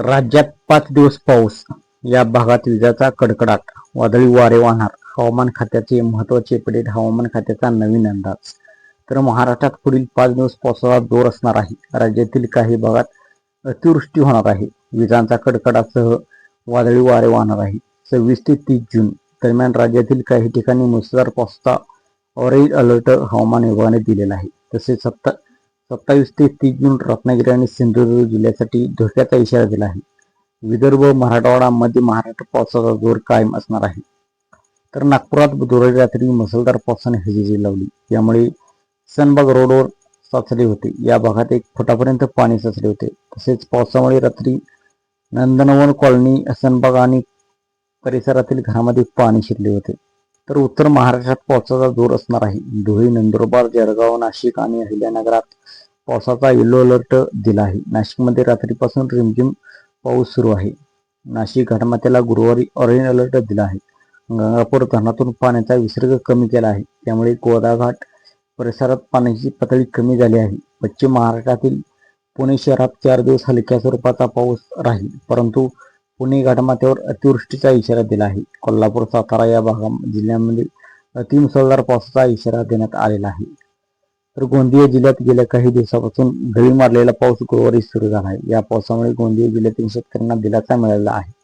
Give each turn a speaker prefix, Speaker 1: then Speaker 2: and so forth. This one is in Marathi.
Speaker 1: राज्यात पाच दिवस पाऊस. या भागात विजाचा कडकडाट वादळी वारे वाहणार. हवामान खात्याचे महत्त्वाचे अपडेट हवामान खात्याचा नवीन अंदाज. तर महाराष्ट्रात पुढील पाच दिवस पावसाचा जोर असणार आहे. राज्यातील काही भागात अतिवृष्टी होणार आहे. विजांचा कडकडासह वादळी वारे वाहणार आहे. सव्वीस ते तीस जून दरम्यान राज्यातील काही ठिकाणी मुसळधार पावसाचा ऑरेंज अलर्ट हवामान विभागाने दिलेला आहे. तसेच सत्ता सत्तावीस ते तीस जून रत्नागिरी आणि सिंधुदुर्ग जिल्ह्यासाठी धोक्याचा इशारा दिला आहे. विदर्भ मराठवाडा मध्य महाराष्ट्र पावसाचा जोर कायम असणार आहे. तर नागपुरात बुधवारी रात्री मुसळधार पावसाने हजेरी लावली. यामुळे सनबाग रोडवर साचले होते. या भागात एक फुटापर्यंत पाणी साचले होते. तसेच पावसामुळे रात्री नंदनवन कॉलनी सनबाग आणि परिसरातील घरामध्ये पाणी शिरले होते. तर उत्तर महाराष्ट्रात पावसाचा जोर असणार आहे. धुळे नंदुरबार जळगाव नाशिक आणि अहिल्यानगरात पावसाचा येलो अलर्ट दिला आहे. नाशिकमध्ये रात्रीपासून रिमझिम पाऊस सुरू आहे. नाशिक घाटमाथ्याला गुरुवारी ऑरेंज अलर्ट दिला आहे. गंगापूर धरणातून पाण्याचा विसर्ग कमी केला आहे. त्यामुळे गोदाघाट परिसरात पाण्याची पातळी कमी झाली आहे. पश्चिम महाराष्ट्रातील पुणे शहरात चार दिवस हलक्या स्वरूपाचा पाऊस राहील. परंतु पुणे घाटमाथ्यावर अतिवृष्टीचा इशारा दिला आहे. कोल्हापूर सातारा या भागा जिल्ह्यामध्ये अतिमुसळधार पावसाचा इशारा देण्यात आलेला आहे. तर गोंदिया जिल्ह्यात गेल्या काही दिवसापासून धडी मारलेला पाऊस गुरुवारी सुरू झाला आहे. या पावसामुळे गोंदिया जिल्ह्यातील शेतकऱ्यांना दिलासा मिळाला आहे.